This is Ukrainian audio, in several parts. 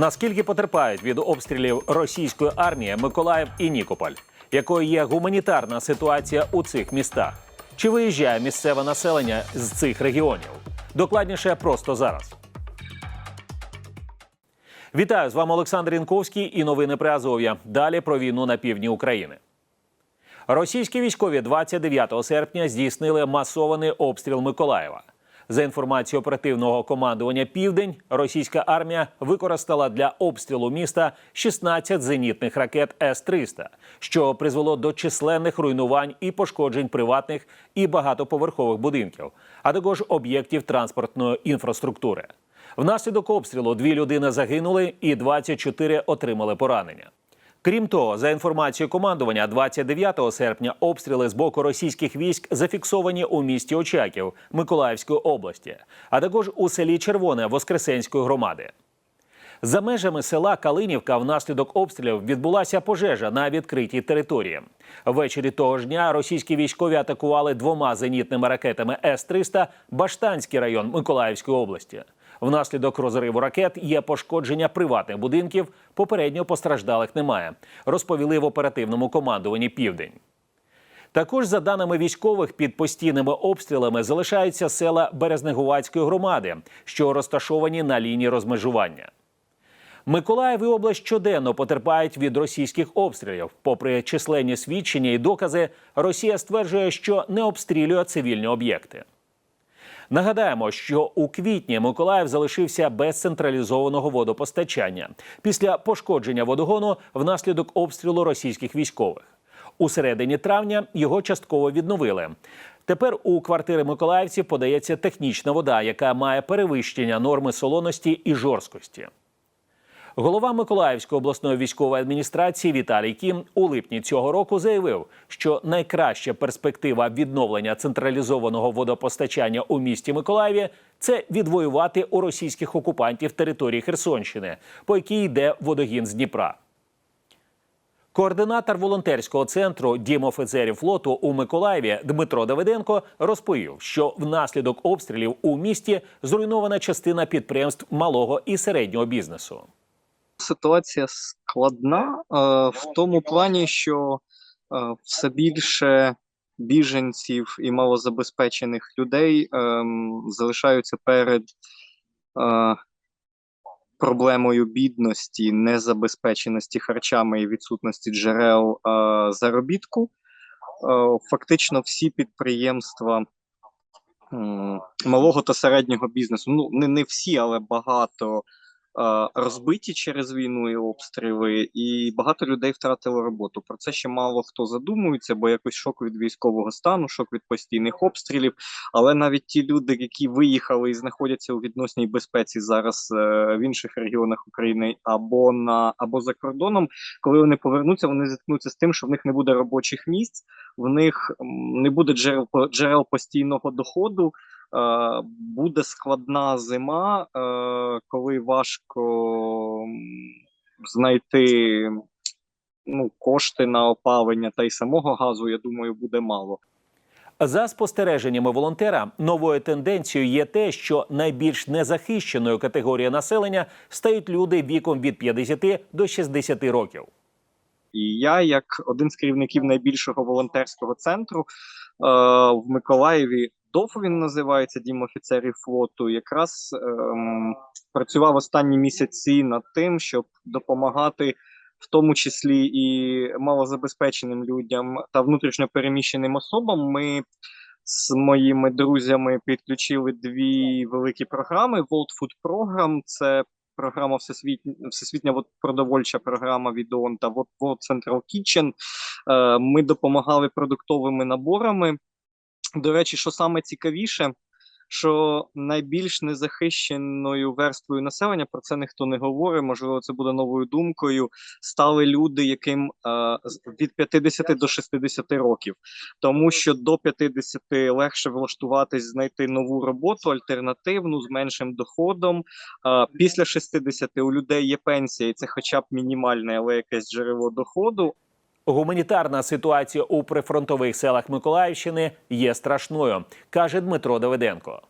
Наскільки потерпають від обстрілів російської армії Миколаїв і Нікополь? Якою є гуманітарна ситуація у цих містах? Чи виїжджає місцеве населення з цих регіонів? Докладніше просто зараз. Вітаю з вами Олександр Інковський і новини при Азов'я. Далі про війну на півдні України. Російські військові 29 серпня здійснили масований обстріл Миколаєва. За інформацією оперативного командування Південь, російська армія використала для обстрілу міста 16 зенітних ракет С-300, що призвело до численних руйнувань і пошкоджень приватних і багатоповерхових будинків, а також об'єктів транспортної інфраструктури. Внаслідок обстрілу дві людини загинули і 24 отримали поранення. Крім того, за інформацією командування, 29 серпня обстріли з боку російських військ зафіксовані у місті Очаків Миколаївської області, а також у селі Червоне Воскресенської громади. За межами села Калинівка внаслідок обстрілів відбулася пожежа на відкритій території. Ввечері того ж дня російські військові атакували двома зенітними ракетами С-300 Баштанський район Миколаївської області. Внаслідок розриву ракет є пошкодження приватних будинків. Попередньо постраждалих немає. Розповіли в оперативному командуванні Південь. Також, за даними військових, під постійними обстрілами залишаються села Березнегувацької громади, що розташовані на лінії розмежування. Миколаїв і область щоденно потерпають від російських обстрілів. Попри численні свідчення і докази, Росія стверджує, що не обстрілює цивільні об'єкти. Нагадаємо, що у квітні Миколаїв залишився без централізованого водопостачання після пошкодження водогону внаслідок обстрілу російських військових. У середині травня його частково відновили. Тепер у квартири миколаївців подається технічна вода, яка має перевищення норми солоності і жорсткості. Голова Миколаївської обласної військової адміністрації Віталій Кім у липні цього року заявив, що найкраща перспектива відновлення централізованого водопостачання у місті Миколаєві це відвоювати у російських окупантів території Херсонщини, по якій йде водогін з Дніпра. Координатор волонтерського центру Дім офіцерів флоту у Миколаєві Дмитро Давиденко розповів, що внаслідок обстрілів у місті зруйнована частина підприємств малого і середнього бізнесу. Ситуація складна е, в тому плані, що е, все більше біженців і малозабезпечених людей ем, залишаються перед е, проблемою бідності, незабезпеченості харчами і відсутності джерел заробітку. Фактично всі підприємства малого та середнього бізнесу, ну не, всі, але багато розбиті через війну і обстріли, і багато людей втратило роботу. Про це ще мало хто задумується, бо якось шок від військового стану, шок від постійних обстрілів. Але навіть ті люди, які виїхали і знаходяться у відносній безпеці зараз е, в інших регіонах України або на або за кордоном, коли вони повернуться, вони зіткнуться з тим, що в них не буде робочих місць, в них не буде джерел джерел постійного доходу. Е, буде складна зима, е, коли важко знайти ну, кошти на опалення та й самого газу, я думаю, буде мало. За спостереженнями волонтера, новою тенденцією є те, що найбільш незахищеною категорією населення стають люди віком від 50 до 60 років. І я, як один з керівників найбільшого волонтерського центру е, в Миколаєві, ДОФ він називається Дім офіцерів флоту, якраз ем, працював останні місяці над тим, щоб допомагати. В тому числі і малозабезпеченим людям та внутрішньо переміщеним особам, ми з моїми друзями підключили дві великі програми: World Food Program – це програма всесвітня, всесвітня продовольча програма від ООН та World Central Kitchen. Е, Ми допомагали продуктовими наборами. До речі, що саме цікавіше, що найбільш незахищеною верствою населення про це ніхто не говорить. Можливо, це буде новою думкою. Стали люди, яким е, від 50 до 60 років, тому що до 50 легше влаштуватись, знайти нову роботу, альтернативну з меншим доходом. Е, після 60 у людей є пенсія, і це хоча б мінімальне, але якесь джерело доходу. Гуманітарна ситуація у прифронтових селах Миколаївщини є страшною, каже Дмитро Давиденко.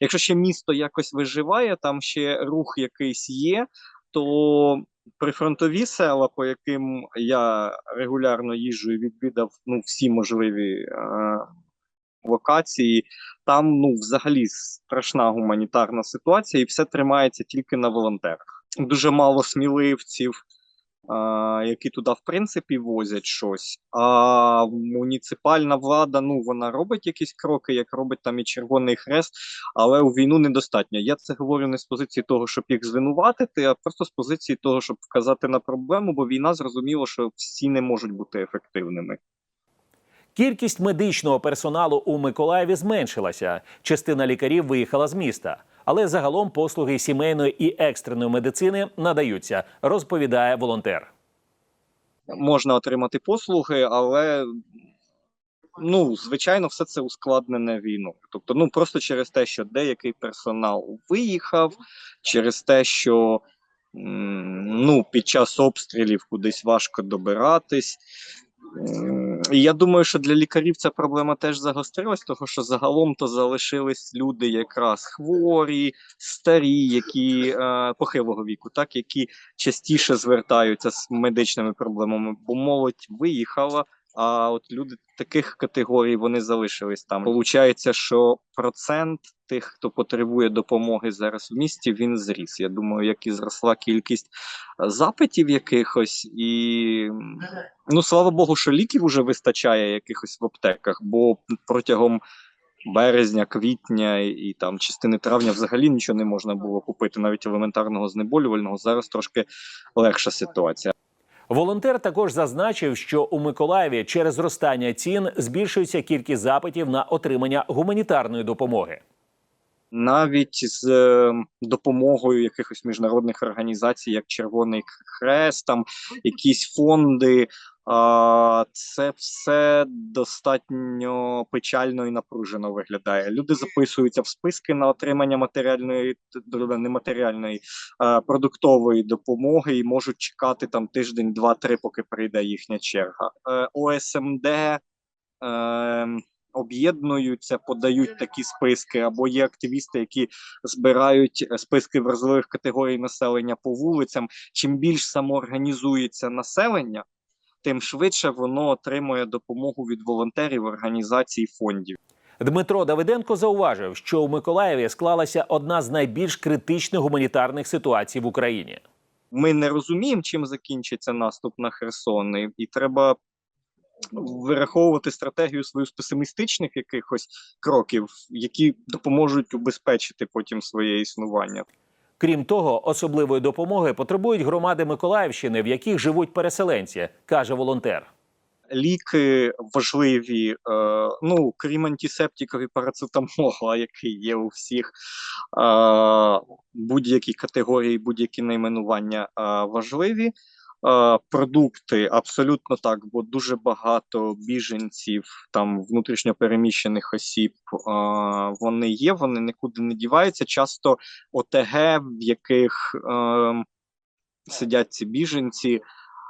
Якщо ще місто якось виживає, там ще рух якийсь є, то прифронтові села, по яким я регулярно їжджу і відвідав ну, всі можливі е, локації, там ну, взагалі страшна гуманітарна ситуація, і все тримається тільки на волонтерах. Дуже мало сміливців, які туди в принципі возять щось. А муніципальна влада, ну вона робить якісь кроки, як робить там і Червоний Хрест, але у війну недостатньо. Я це говорю не з позиції того, щоб їх звинуватити, а просто з позиції того, щоб вказати на проблему, бо війна зрозуміло, що всі не можуть бути ефективними. Кількість медичного персоналу у Миколаєві зменшилася. Частина лікарів виїхала з міста. Але загалом послуги сімейної і екстреної медицини надаються, розповідає волонтер. Можна отримати послуги, але ну, звичайно, все це ускладнене війною. Тобто, ну просто через те, що деякий персонал виїхав, через те, що ну, під час обстрілів кудись важко добиратись. Я думаю, що для лікарів ця проблема теж загострилась, тому що загалом то залишились люди якраз хворі, старі, які е, похилого віку, так які частіше звертаються з медичними проблемами, бо молодь виїхала. А от люди таких категорій вони залишились там. Получається, що процент тих, хто потребує допомоги зараз в місті, він зріс. Я думаю, як і зросла кількість е, запитів якихось, і ну слава Богу, що ліків уже вистачає якихось в аптеках, бо протягом березня, квітня і там частини травня взагалі нічого не можна було купити, навіть елементарного знеболювального. Зараз трошки легша ситуація. Волонтер також зазначив, що у Миколаєві через зростання цін збільшується кількість запитів на отримання гуманітарної допомоги. навіть з е, допомогою якихось міжнародних організацій, як Червоний Хрест, там якісь фонди. А, це все достатньо печально і напружено виглядає. Люди записуються в списки на отримання матеріальної т- нематеріальної е, продуктової допомоги і можуть чекати там тиждень, два-три, поки прийде їхня черга. Е, ОСМД. Е, об'єднуються, подають такі списки, або є активісти, які збирають е, списки вразливих категорій населення по вулицям. Чим більш самоорганізується населення, тим швидше воно отримує допомогу від волонтерів, організацій, фондів. Дмитро Давиденко зауважив, що у Миколаєві склалася одна з найбільш критичних гуманітарних ситуацій в Україні. Ми не розуміємо, чим закінчиться наступ на Херсон, і, і треба вираховувати стратегію свою з песимістичних якихось кроків, які допоможуть убезпечити потім своє існування. Крім того, особливої допомоги потребують громади Миколаївщини, в яких живуть переселенці, каже волонтер. ліки важливі, е, ну крім антисептиків і парацетамола, який є у всіх е, будь-які категорії, будь-які найменування е, важливі. Е, продукти абсолютно так, бо дуже багато біженців, там внутрішньопереміщених осіб, е, вони є, вони нікуди не діваються. Часто ОТГ, в яких е, сидять ці біженці,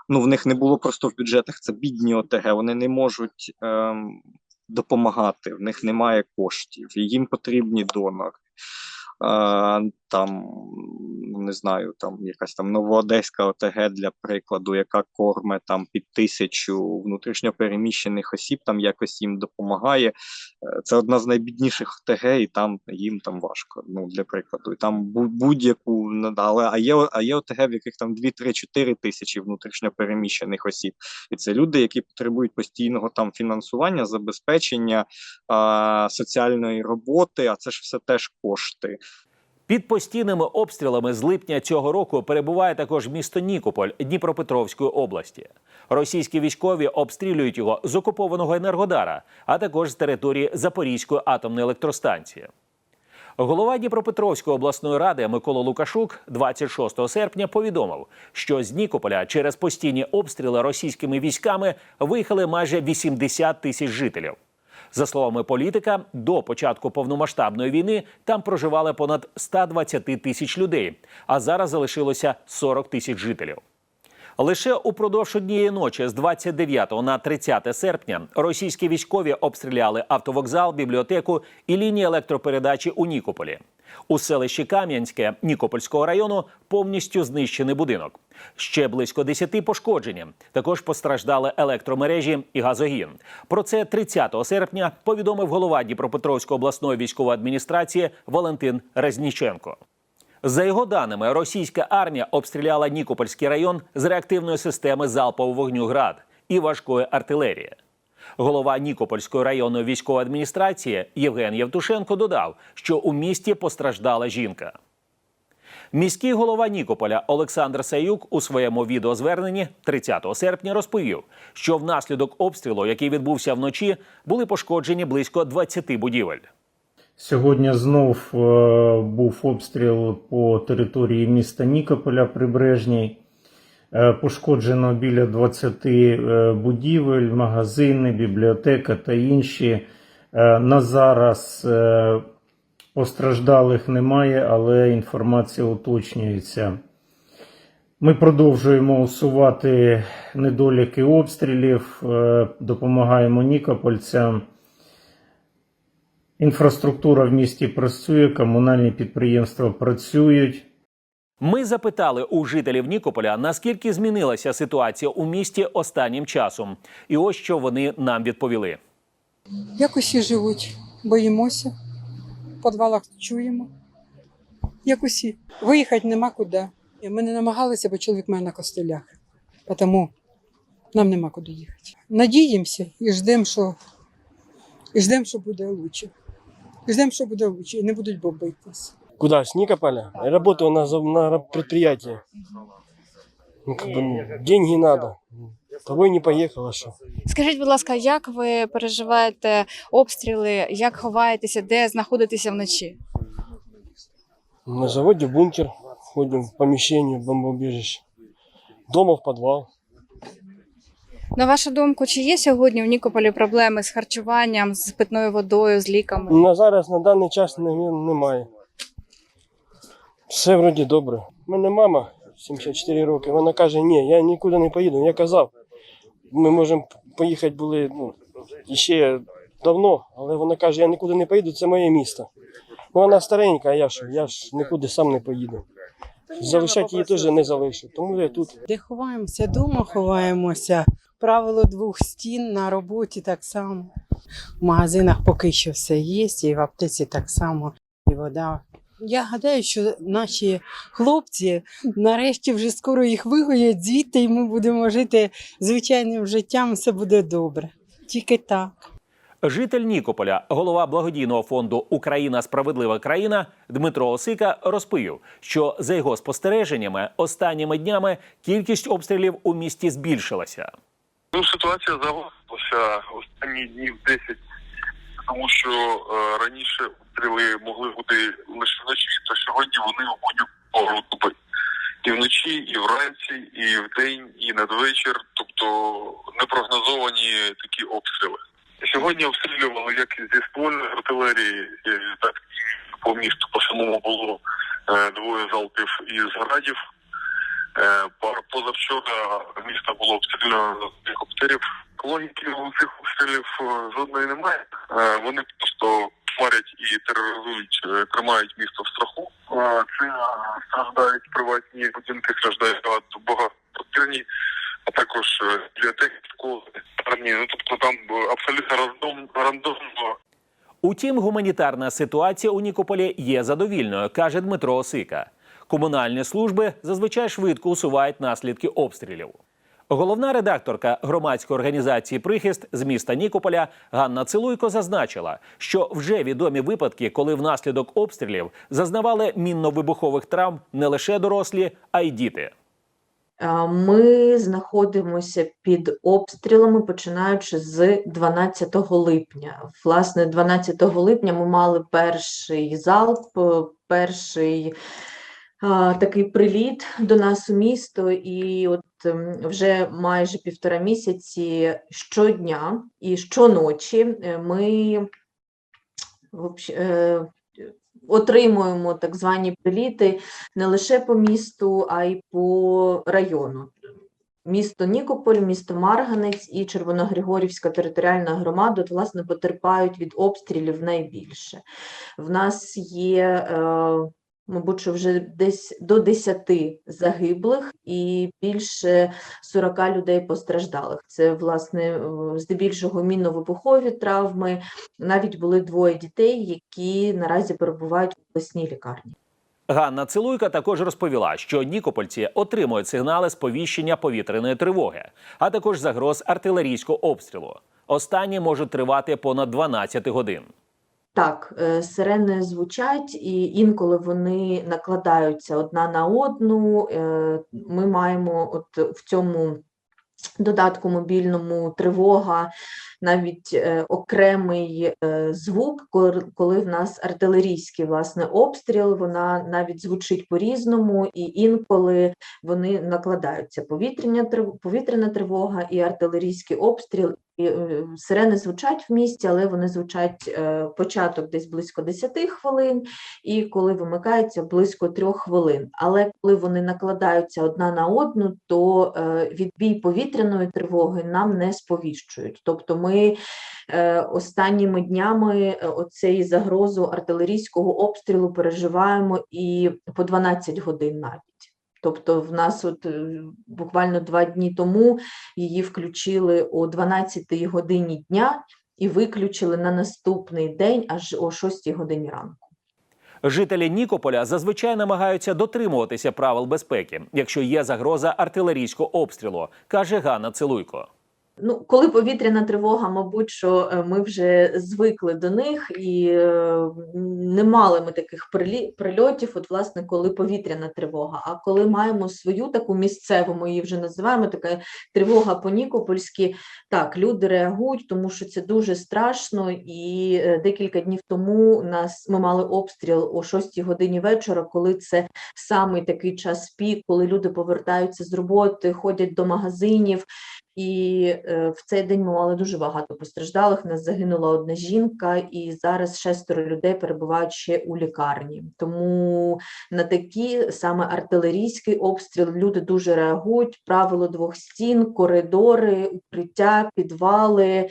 ну в них не було просто в бюджетах. Це бідні ОТГ. Вони не можуть ем, допомагати, в них немає коштів, їм потрібні донори. Е, там не знаю, там якась там новоодеська ОТГ для прикладу, яка корме там під тисячу внутрішньопереміщених осіб, там якось їм допомагає. Е, Це одна з найбідніших ОТГ, і там їм там важко. Ну для прикладу, і там будь-яку ну, але а є а є ОТГ, в яких там 2-3-4 тисячі внутрішньопереміщених осіб, і це люди, які потребують постійного там фінансування, забезпечення а, соціальної роботи. А це ж все теж кошти. Під постійними обстрілами з липня цього року перебуває також місто Нікополь Дніпропетровської області. Російські військові обстрілюють його з окупованого Енергодара, а також з території Запорізької атомної електростанції. Голова Дніпропетровської обласної ради Микола Лукашук 26 серпня повідомив, що з Нікополя через постійні обстріли російськими військами виїхали майже 80 тисяч жителів. За словами політика, до початку повномасштабної війни там проживали понад 120 тисяч людей, а зараз залишилося 40 тисяч жителів. Лише упродовж однієї ночі з 29 на 30 серпня російські військові обстріляли автовокзал, бібліотеку і лінії електропередачі у Нікополі. У селищі Кам'янське Нікопольського району повністю знищений будинок. Ще близько 10 пошкоджені. Також постраждали електромережі і газогін. Про це 30 серпня повідомив голова Дніпропетровської обласної військової адміністрації Валентин Резніченко. За його даними, російська армія обстріляла Нікопольський район з реактивної системи залпового вогню ГРАД і важкої артилерії. Голова Нікопольської районної військової адміністрації Євген Євтушенко додав, що у місті постраждала жінка. Міський голова Нікополя Олександр Саюк у своєму відеозверненні 30 серпня розповів, що внаслідок обстрілу, який відбувся вночі, були пошкоджені близько 20 будівель. Сьогодні знов е, був обстріл по території міста Нікополя Прибережній. Е, Пошкоджено біля 20 е, будівель, магазини, бібліотека та інші. Е, На зараз постраждалих немає, але інформація уточнюється. Ми продовжуємо усувати недоліки обстрілів, допомагаємо нікопольцям. Інфраструктура в місті працює, комунальні підприємства працюють. Ми запитали у жителів Нікополя, наскільки змінилася ситуація у місті останнім часом, і ось що вони нам відповіли. Як усі живуть, боїмося, в підвалах чуємо. Як усі. Виїхати нема куди. Ми не намагалися, бо чоловік має на костелях. Тому нам нема куди їхати. Надіємося і ждемо, що, і ждем, що буде краще. І ждемо, що буде краще, і не будуть бомбити нас. Куда? С Никополя? Я работаю на, на предприятии. Ну, как бы, деньги надо. Того и не поехал, а? Скажіть, будь ласка, як ви переживаєте обстріли, як ховаєтеся, де знаходитеся вночі? На заводе в бункер, ходим в помещение, в бомбоубежище. Дома в подвал. На вашу думку, чи є сьогодні в Нікополі проблеми з харчуванням, з питною водою, з ліками? На зараз на даний час немає. Все вроді добре. У мене мама 74 роки. Вона каже, ні, я нікуди не поїду. Я казав, ми можемо поїхати були ну, ще давно, але вона каже, я нікуди не поїду, це моє місто. Ну, вона старенька, а я що? Я ж нікуди сам не поїду. Залишати її теж не залишу. Тому я тут. Де ховаємося? Дома ховаємося. Правило двох стін на роботі так само. В магазинах поки що все є, і в аптеці так само, і вода. Я гадаю, що наші хлопці нарешті вже скоро їх вигоять звідти, і ми будемо жити звичайним життям, все буде добре. Тільки так. Житель Нікополя, голова благодійного фонду Україна справедлива країна Дмитро Осика розповів, що за його спостереженнями останніми днями кількість обстрілів у місті збільшилася. Ну, ситуація загострилася останні днів 10, тому що е, раніше обстріли могли бути лише вночі, то сьогодні вони будь-яку пору доби. І вночі, і вранці, і вдень, і надвечір, тобто непрогнозовані такі обстріли. Сьогодні обстрілювали як зі ствольної артилерії, так і по місту по самому було е, двоє залпів із градів. Е, Позавчора місто було обстріляно з гелікоптерів. Логіки у цих обстрілів е, жодної немає. Вони просто марять і тероризують, е, тримають місто в страху. Це страждають приватні будинки, страждають багатоквартирні, а також е, бібліотеки, школи. Ну тобто там е, абсолютно рандом, рандомно Утім, гуманітарна ситуація у Нікополі є задовільною, каже Дмитро Осика. Комунальні служби зазвичай швидко усувають наслідки обстрілів. Головна редакторка громадської організації Прихист з міста Нікополя Ганна Цилуйко зазначила, що вже відомі випадки, коли внаслідок обстрілів зазнавали мінно-вибухових травм не лише дорослі, а й діти. Ми знаходимося під обстрілами, починаючи з 12 липня. Власне, 12 липня ми мали перший залп, е, перший такий приліт до нас у місто, і от вже майже півтора місяці щодня і щоночі е, ми е, отримуємо так звані приліти не лише по місту, а й по району. Місто Нікополь, місто Марганець і Червоногригорівська територіальна громада от, власне потерпають від обстрілів найбільше. В нас є, е, мабуть, що вже десь до 10 загиблих і більше 40 людей постраждалих. Це, власне, здебільшого мінно-вибухові травми. Навіть були двоє дітей, які наразі перебувають в обласній лікарні. Ганна Цилуйка також розповіла, що нікопольці отримують сигнали сповіщення повітряної тривоги, а також загроз артилерійського обстрілу. Останні можуть тривати понад 12 годин. Так, е, сирени звучать, і інколи вони накладаються одна на одну. Е, Ми маємо от в цьому додатку мобільному тривога, навіть е, окремий е, звук, коли, в нас артилерійський власне обстріл, вона навіть звучить по-різному, і інколи вони накладаються. Повітряна тривога і артилерійський обстріл. І, е, сирени звучать в місті, але вони звучать початок десь близько 10 хвилин, і коли вимикаються близько 3 хвилин. Але коли вони накладаються одна на одну, то відбій повітряної тривоги нам не сповіщують. Тобто ми е, останніми днями е, оцей загрозу артилерійського обстрілу переживаємо і по 12 годин навіть. Тобто, в нас от е, буквально два дні тому її включили о 12 годині дня і виключили на наступний день аж о 6 годині ранку. Жителі Нікополя зазвичай намагаються дотримуватися правил безпеки, якщо є загроза артилерійського обстрілу, каже Ганна Цилуйко. Ну, коли повітряна тривога, мабуть, що е, ми вже звикли до них, і е, не мали ми таких прильотів, от власне, коли повітряна тривога. А коли маємо свою таку місцеву, ми її вже називаємо така тривога по-нікопольськи, так, люди реагують, тому що це дуже страшно. І е, декілька днів тому нас ми мали обстріл о 6 годині вечора, коли це саме такий час пік, коли люди повертаються з роботи, ходять до магазинів. І е, в цей день ми мали дуже багато постраждалих. Нас загинула одна жінка, і зараз шестеро людей перебувають ще у лікарні. Тому на такі саме артилерійський обстріл люди дуже реагують. Правило двох стін, коридори, укриття, підвали е,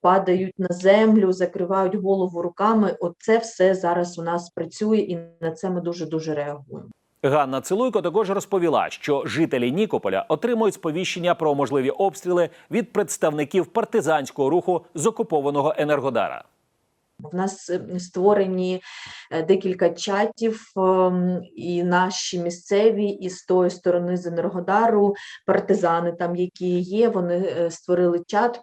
падають на землю, закривають голову руками. Оце все зараз у нас працює, і на це ми дуже дуже реагуємо. Ганна Цилуйко також розповіла, що жителі Нікополя отримують сповіщення про можливі обстріли від представників партизанського руху з окупованого Енергодара. У нас е, створені е, декілька чатів, ем, і наші місцеві, і з тої сторони з Енергодару, партизани там, які є, вони е, створили чат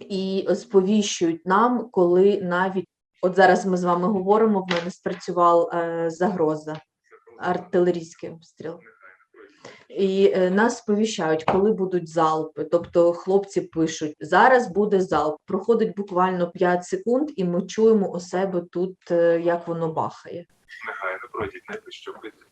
і сповіщують нам, коли навіть от зараз ми з вами говоримо, в мене спрацювала е, загроза, артилерійський обстріл. І е, нас сповіщають, коли будуть залпи. Тобто хлопці пишуть: зараз буде залп. Проходить буквально 5 секунд, і ми чуємо у себе тут, е, як воно бахає. Нехай не пройдіть найближче укриття.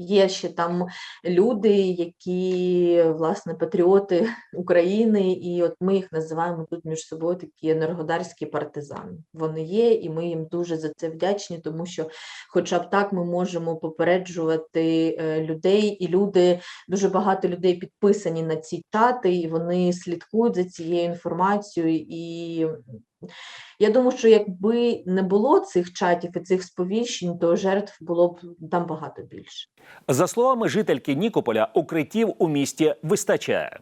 Є ще там люди, які власне патріоти України, і от ми їх називаємо тут між собою такі енергодарські партизани. Вони є, і ми їм дуже за це вдячні, тому що, хоча б так, ми можемо попереджувати е, людей, і люди дуже багато людей підписані на ці чати, і вони слідкують за цією інформацією. І я думаю, що якби не було цих чатів і цих сповіщень, то жертв було б там багато більше. За словами жительки Нікополя, укриттів у місті вистачає.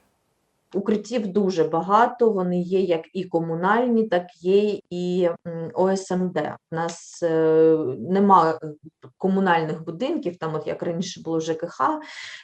Укриттів дуже багато. Вони є як і комунальні, так є і ОСМД. У нас е, нема комунальних будинків, там, от як раніше було ЖКХ,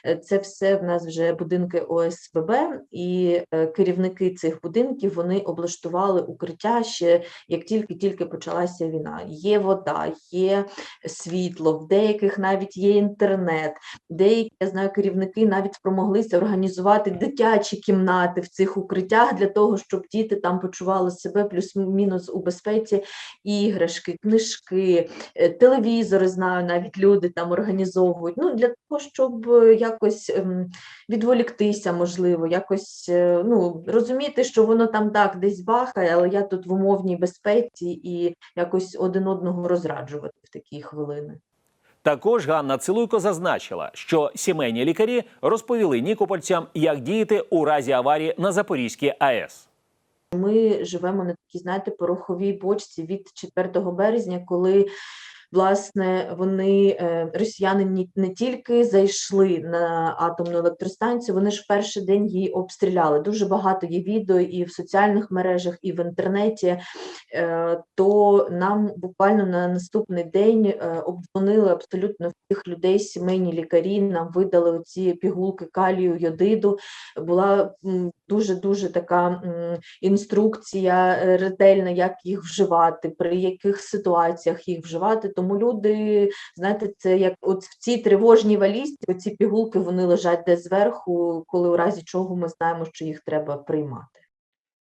е, це все в нас вже будинки ОСББ, і е, керівники цих будинків вони облаштували укриття ще як тільки-тільки почалася війна. Є вода, є світло, в деяких навіть є інтернет. Деякі я знаю, керівники навіть спромоглися організувати дитячі кімнати в цих укриттях для того, щоб діти там почували себе плюс-мінус у безпеці, іграшки, книжки, е, телевізори знаю, навіть люди там організовують. Ну для того, щоб е, якось ем, відволіктися, можливо, якось е, ну розуміти, що воно там так десь бахає, але я тут в умовній безпеці і якось один одного розраджувати в такі хвилини. Також Ганна Цилуйко зазначила, що сімейні лікарі розповіли нікопольцям, як діяти у разі аварії на Запорізькій АЕС. Ми живемо на такій, знаєте, пороховій бочці від 4 березня, коли власне вони е, росіяни не тільки зайшли на атомну електростанцію, вони ж перший день її обстріляли. Дуже багато є відео і в соціальних мережах, і в інтернеті. Е, То нам буквально на наступний день е, обдзвонили абсолютно всіх людей, сімейні лікарі. Нам видали ці пігулки калію, йодиду. Була дуже дуже така інструкція е, ретельна, як їх вживати, при яких ситуаціях їх вживати. Тому люди, знаєте, це як от в цій тривожній валізці, оці пігулки вони лежать десь зверху, коли у разі чого ми знаємо, що їх треба приймати.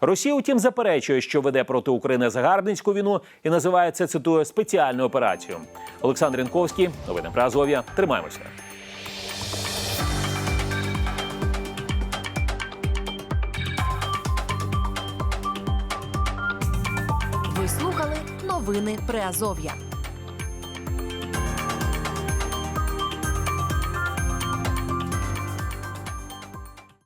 Росія, утім, заперечує, що веде проти України загарбницьку війну і називає це цитую спеціальну операцію. Олександр Інковський, новини про Азов'я. Тримаємося. Ви слухали новини Приазов'я.